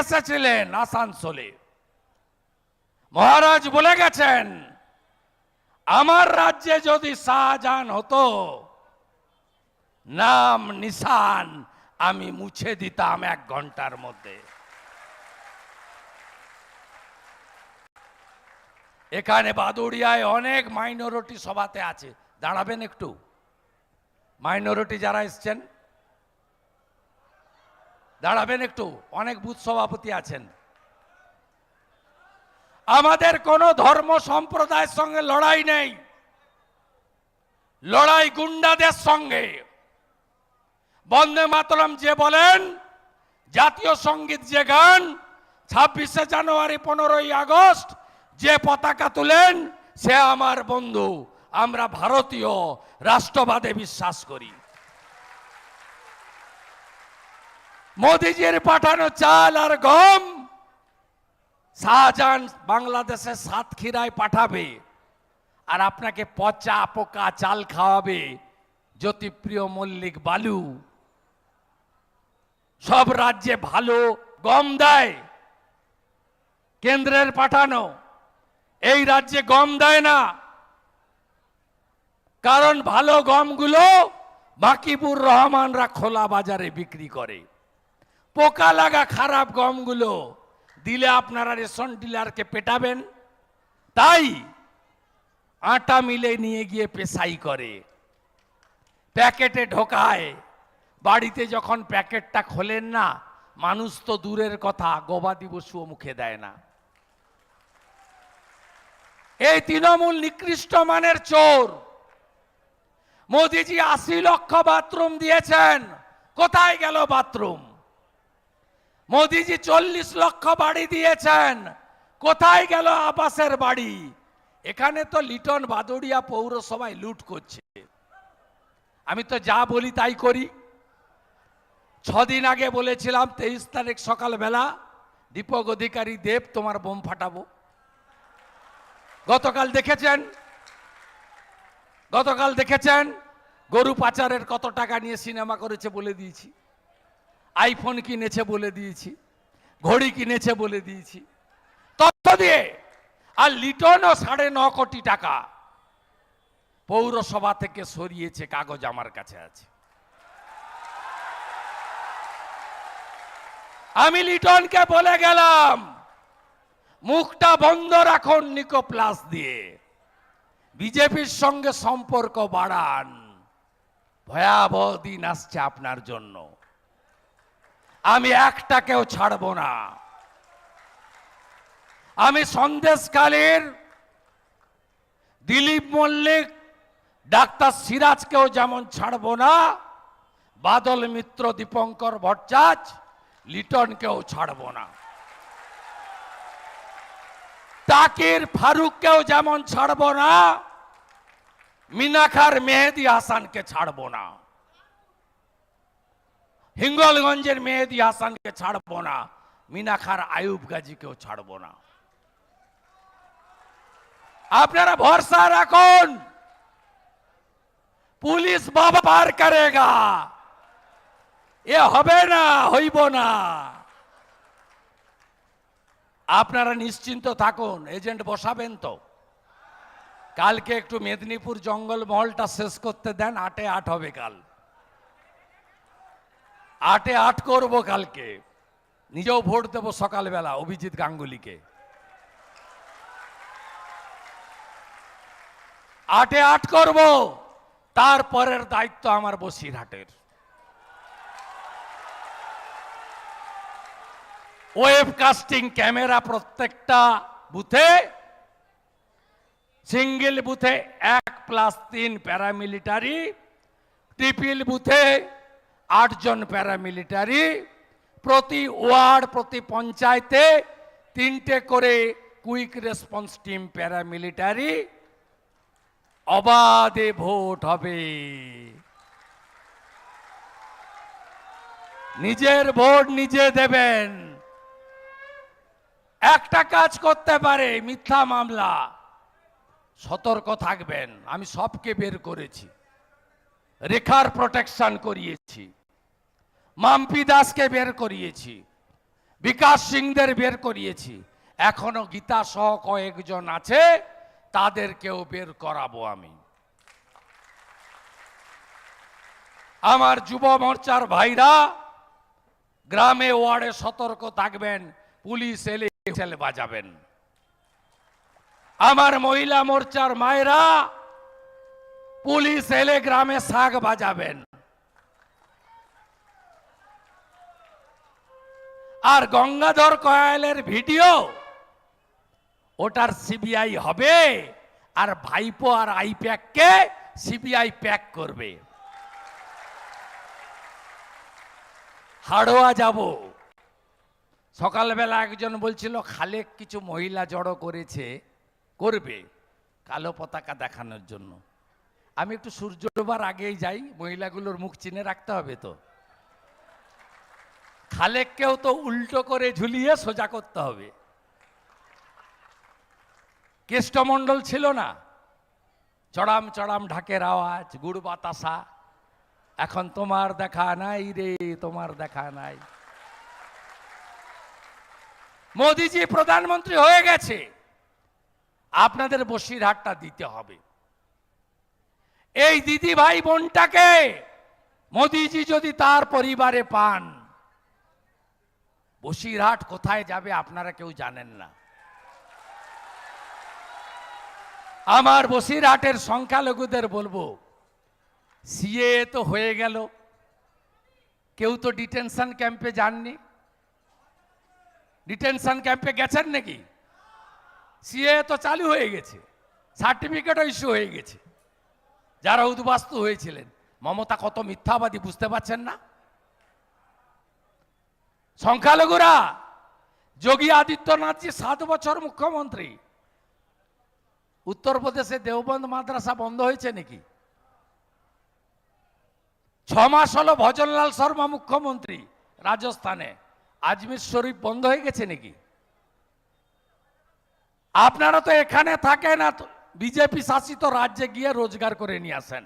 এসেছিলেন আসানসোলে মহারাজ বলে গেছেন, আমার রাজ্যে যদি শাহজাহান হতো, নাম নিশান আমি মুছে দিতাম এক ঘণ্টার মধ্যে। এখানে বাদুড়িয়ায় অনেক মাইনরিটি সভাতে আছে। দাঁড়াবেন একটু। মাইনরিটি যারা এসছেন দাঁড়াবেন একটু, অনেক বুথ সভাপতি আছেন। আমাদের কোনো ধর্ম সম্প্রদায়ের সঙ্গে লড়াই নেই। লড়াই গুন্ডাদের সঙ্গে। বন্দে মাতরম যে বলেন, জাতীয় সংগীত যে গান, ছাব্বিশে জানুয়ারি পনেরোই আগস্ট যে পতাকা তুলেন, সে আমার বন্ধু, আমরা ভারতীয়, রাষ্ট্রবাদে বিশ্বাস করি। মোদিজির পাঠানো চাল আর গম, শাহজাহান বাংলাদেশে সাতক্ষীরায় পাঠাবে আর আপনাকে পচা পোকা চাল খাওয়াবে। জ্যোতিপ্রিয় মল্লিক বালু, সব রাজ্যে ভালো গম দেয়, কেন্দ্রের পাঠানো। এই রাজ্যে গম দেয় না, কারণ ভালো গমগুলো বাকিবুর রহমানরা খোলা বাজারে বিক্রি করে। পোকা লাগা খারাপ গমগুলো দিলে আপনারা রেশন ডিলারকে পেটাবেন। তাই আটা মিলে নিয়ে গিয়ে পেশাই করে। প্যাকেটে ঢোকায়। বাড়িতে যখন প্যাকেটটা খোলেন না, মানুষ তো দূরের কথা, গবাদি পশুও মুখে দেয় না। এই তৃণমূল নিকৃষ্ট মানের চোর। মোদিজি আশি লক্ষ বাথরুম দিয়েছেন। কোথায় গেল বাথরুম? মোদিজি চল্লিশ লক্ষ বাড়ি দিয়েছেন। কোথায় গেল আবাসের বাড়ি? এখানে তো লিটন বাদুড়িয়া পৌরসভায় লুট করছে। আমি তো যা বলি তাই করি। ছদিন আগে বলেছিলাম, তেইশ তারিখ সকালবেলা দীপক অধিকারী দেব তোমার বোম ফাটাবো। গতকাল দেখেছেন? গতকাল দেখেছেন? গরু পাচারের কত টাকা নিয়ে সিনেমা করেছে বলে দিয়েছি। আইফোন কিনেছে বলে দিয়েছি, ঘড়ি কিনেছে বলে দিয়েছি। তথ্য দিয়ে, আর লিটনও সাড়ে ন কোটি টাকা পৌরসভা থেকে সরিয়েছে, কাগজ আমার কাছে আছে। আমি লিটনকে বলে গেলাম, মুখটা বন্ধ রাখুন নিকো প্লাস দিয়ে। বিজেপির সঙ্গে সম্পর্ক বাড়ান। ভয়াবহ দিন আসছে আপনার জন্য। আমি একটাকেও ছাড়ব না। আমি সন্দেশকালীর দিলীপ মল্লিক, ডাক্তার সিরাজকেও যেমন ছাড়ব না, বাদল মিত্র দীপঙ্কর ভট্টাচ লিটনকেও ছাড়ব না। তাকির ফারুককেও যেমন ছাড়ব না মিনাখার মেহেদি হাসানকে ছাড়ব না। হিঙ্গলগঞ্জের মেহেদি হাসানকে ছাড়ব না মিনাখার আয়ুব গাজীকেও ছাড়ব না আপনারা ভরসা রাখুন পুলিশ বাবা পার করেগা এ হবে না হইব না আপনারা নিশ্চিন্ত থাকুন এজেন্ট বসাবেন তো কালকে একটু মেদিনীপুর জঙ্গল মহলটা শেষ করতে দেন আটে আট হবে কাল আটে আট করব কালকে। নিজেও ভোট দেবো সকালবেলা অভিজিৎ গাঙ্গুলিকে। আটে আট করব তারপরের দায়িত্ব আমার বসিরহাটের। ওয়েব কাস্টিং ক্যামেরা প্রত্যেকটা বুথে, সিঙ্গেল বুথে এক প্লাস তিন প্যারামিলিটারি, ট্রিপল বুথে আটজন প্যারামিলিটারি প্রতি ওয়ার্ড, প্রতি পঞ্চায়েতে তিনটে করে কুইক রেসপন্স টিম প্যারামিলিটারি অবাধে ভোট হবে। নিজের ভোট নিজে দেবেন। একটা কাজ করতে পারে মিথ্যা মামলা, সতর্ক থাকবেন। আমি সবকে বের করেছি। রেখার প্রোটেকশন করিয়েছি। মাম্পি দাসকে বের করিয়েছি। বিকাশ সিংদের বের করিয়েছি। এখনও গীতা সহ কয়েকজন আছে, তাদেরকেও বের করাবো আমি। আমার যুব মোর্চার ভাইরা, গ্রামে ওয়ার্ডে সতর্ক থাকবেন, পুলিশ এলে বাজাবেন। আমার মহিলা মোর্চার মায়েরা পুলিশ এলে গ্রামে শাক বাজাবেন। আর গঙ্গাধর কয়ালের ভিডিও, ওটার সিবিআই হবে, আর ভাইপো আর আই আইপ্যাককে সিবিআই প্যাক করবে। হাড়োয়া যাব। সকালবেলা একজন বলছিল, খালেক কিছু মহিলা জড়ো করেছে, করবে কালো পতাকা দেখানোর জন্য। আমি একটু সূর্য ডোবার আগেই যাই, মহিলাগুলোর মুখ চিনে রাখতে হবে তো। খালেককেও তো উল্টো করে ঝুলিয়ে সোজা করতে হবে। কেষ্টমণ্ডল ছিল না। চড়াম চড়াম ঢাকের আওয়াজ, গুড় বাতাসা। এখন তোমার দেখা নাই রে, তোমার দেখা নাই। মোদিজি প্রধানমন্ত্রী হয়ে গেছে। আপনাদের বসিরহাটটা দিতে হবে। এই দিদি ভাই বোনটাকে মোদিজি যদি তার পরিবারে পান, বসিরহাট কোথায় যাবে আপনারা কেউ জানেন না। আমার বসিরহাটের সংখ্যালঘুদের বলব, সিএ তো হয়ে গেল, কেউ তো ডিটেনশন ক্যাম্পে যাননি। ডিটেনশন ক্যাম্পে গেছেন নাকি? সিএ তো চালু হয়ে গেছে, সার্টিফিকেটও ইস্যু হয়ে গেছে। যারা উদ্বাস্তু হয়েছিলেন, মমতা কত মিথ্যাবাদী বুঝতে পারছেন না? সংখ্যালঘুরা, যোগী আদিত্যনাথ জি সাত বছর মুখ্যমন্ত্রী। উত্তরপ্রদেশে দেওবন্দ মাদ্রাসা বন্ধ হয়েছে নাকি? ছ মাস হলো ভজনলাল শর্মা মুখ্যমন্ত্রী রাজস্থানে। আজমির শরীফ বন্ধ হয়ে গেছে নাকি? আপনারা তো এখানে থাকেন না বিজেপি শাসিত রাজ্যে গিয়ে রোজগার করে নিয়ে আসেন।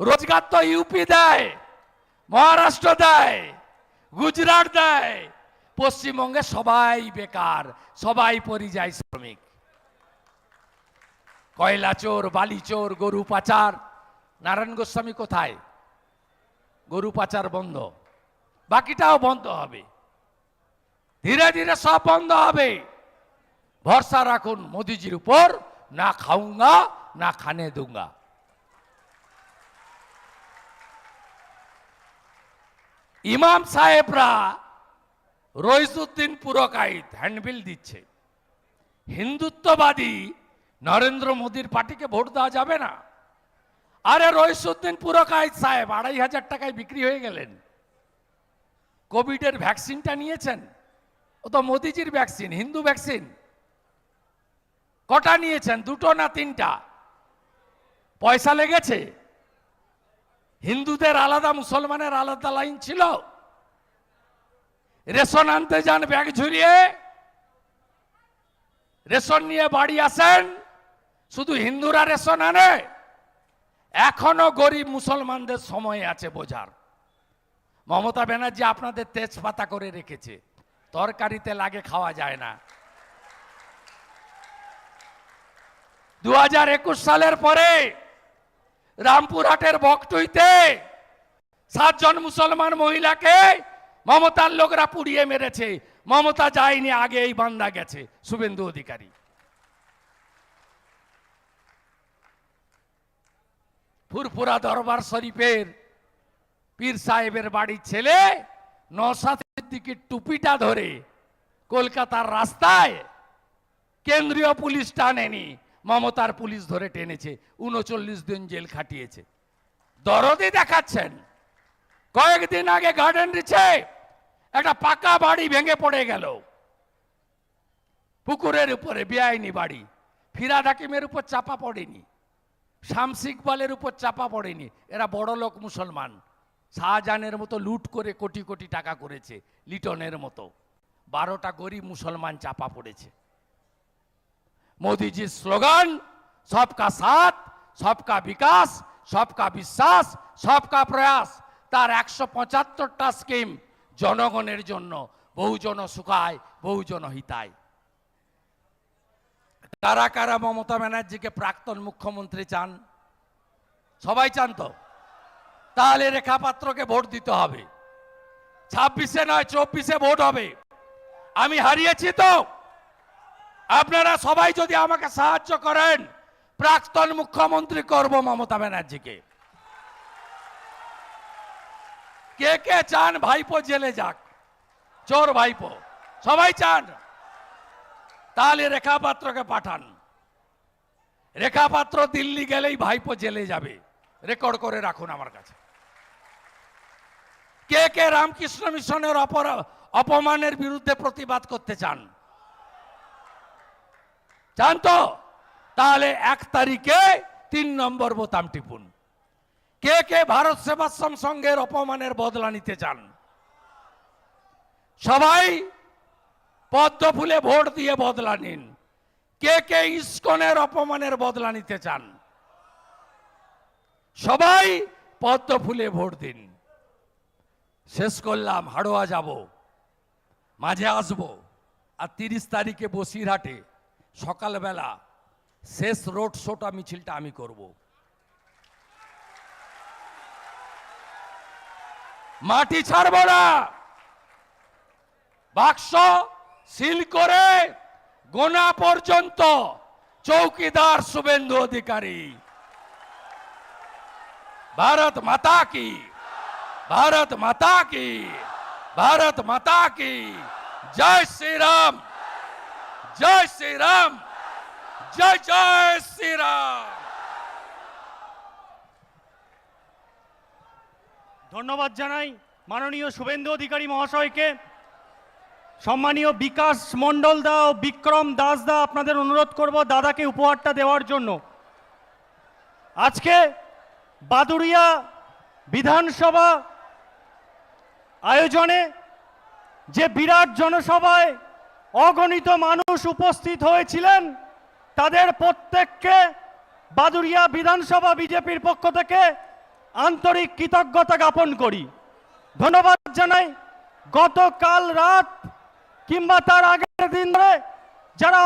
রোজগার তো ইউপি দেয়, মহারাষ্ট্র দেয়, গুজরাট দেয়, পশ্চিমবঙ্গে সবাই বেকার, সবাই পরিযায়ী শ্রমিক। কয়লা চোর, বালি চোর, গরু পাচার। নারায়ণ গোস্বামী কোথায়? গরু পাচার বন্ধ। বাকিটাও বন্ধ হবে। ধীরে ধীরে সব বন্ধ হবে। ভরসা রাখুন মোদিজির উপর। না খাউঙ্গা না খানে দুঙ্গা ইমাম সাহেবরা রইসুদ্দিন পুরকাইত হ্যান্ডবিল দিচ্ছে হিন্দুত্ববাদী নরেন্দ্র মোদীর পার্টিকে ভোট দেওয়া যাবে না আরে রইসুদ্দিন পুরকাইত সাহেব আড়াই হাজার টাকায় বিক্রি হয়ে গেলেন কোভিডের ভ্যাকসিনটা নিয়েছেন ও তো মোদিজির ভ্যাকসিন হিন্দু ভ্যাকসিন কটা নিয়েছেন? দুটো না তিনটা? পয়সা লেগেছে? হিন্দুদের আলাদা, মুসলমানের আলাদা লাইন ছিল। রেশন আনতে যান, ব্যাগ ঝুরিয়ে। রেশন নিয়ে বাড়ি আসেন। শুধু হিন্দুরা রেশন আনে। এখনও গরিব মুসলমানদের সময় আছে বোঝার। মমতা ব্যানার্জি আপনাদের তেজপাতা করে রেখেছে। তরকারিতে লাগে, খাওয়া যায় না। দু হাজার একুশ সালের পরে রামপুরহাটের বকটুইতে সাতজন মুসলমান মহিলাকে মমতার লোকরা পুড়িয়ে মেরেছে। মমতা যায়নি, আগে এই বান্দা গেছে, শুভেন্দু অধিকারী। ফুরফুরা দরবার শরীফের পীর সাহেবের বাড়ির ছেলে নসাদের দিকে টুপিটা ধরে কলকাতার রাস্তায় কেন্দ্রীয় পুলিশ টানেনি। মমতার পুলিশ ধরে টেনেছে, উনচল্লিশ দিন জেল খাটিয়েছে। দরদি দেখাচ্ছেন। কয়েকদিন আগে গার্ডেন রিচে একটা পাকা বাড়ি ভেঙে পড়ে গেল। পুকুরের উপরে বেআইনি বাড়ি। ফিরাদ হাকিমের উপর চাপা পড়েনি। শামস ইকবালের উপর চাপা পড়েনি। এরা বড় লোক মুসলমান। শাহজাহানের মতো লুট করে কোটি কোটি টাকা করেছে, লিটনের মতো। বারোটা গরিব মুসলমান চাপা পড়েছে। মোদিজির স্লোগান সবকা সাথ সবকা বিকাশ সবকা বিশ্বাস সবকা প্রয়াস তার একশো পঁচাত্তরটা স্কিম জনগণের জন্য বহুজন সুখায় বহুজন হিতায় কারা কারা মমতা ব্যানার্জিকে প্রাক্তন মুখ্যমন্ত্রী চান সবাই চান তো তাহলে রেখা পাত্রকে ভোট দিতে হবে ছাব্বিশে নয় চব্বিশে ভোট হবে আমি হারিয়েছি তো আপনারা সবাই যদি আমাকে সাহায্য করেন, প্রাক্তন মুখ্যমন্ত্রী করব মমতা ব্যানার্জিকে। কে কে চান ভাইপো জেলে যাক। চোর ভাইপো। সবাই চান? তাহলে রেখা পাত্রকে পাঠান। রেখা পাত্র দিল্লি গেলেই ভাইপো জেলে যাবে। রেকর্ড করে রাখুন আমার কাছে। কে কে রামকৃষ্ণ মিশনের অপমানের বিরুদ্ধে প্রতিবাদ করতে চান? চান তো তাহলে এক তারিখে তিন নম্বর বোতাম টিপুন। কে কে ভারত সেবাশ্রম সংঘের অপমানের বদলা নিতে চান? সবাই পদ্ম ফুলে ভোট দিয়ে বদলা নিন। কে কে ইস্কনের অপমানের বদলা নিতে চান? সবাই পদ্ম ফুলে ভোট দিন। শেষ করলাম, হাড়োয়া যাব। মাঝে আসব। আর তিরিশ তারিখে বসিরহাটে সকালবেলা শেষ রোড শোটা মিছিলটা আমি করব মাটি ছাড়ব না বাক্স সিল করে গোনা পর্যন্ত চৌকিদার শুভেন্দু অধিকারী ভারত মাতা কি भारत माता की भारत माता की जय श्री राम জয় শ্রীরাম, জয় জয় শ্রীরাম। ধন্যবাদ জানাই মাননীয় শুভেন্দু অধিকারী মহাশয়কে। সম্মানীয় বিকাশ মণ্ডল দা ও বিক্রম দাস দা, আপনাদের অনুরোধ করব দাদাকে উপহারটা দেওয়ার জন্য। আজকে বাদুড়িয়া বিধানসভা আয়োজনে যে বিরাট জনসভায় অগণিত মানুষ উপস্থিত হয়েছিলেন। তাদের প্রত্যেককে বাদুরিয়া বিধানসভা বিজেপির পক্ষ থেকে আন্তরিক কৃতজ্ঞতা জ্ঞাপন করি। ধন্যবাদ জানাই গতকাল রাত কিংবা তার আগের দিন ধরে যারা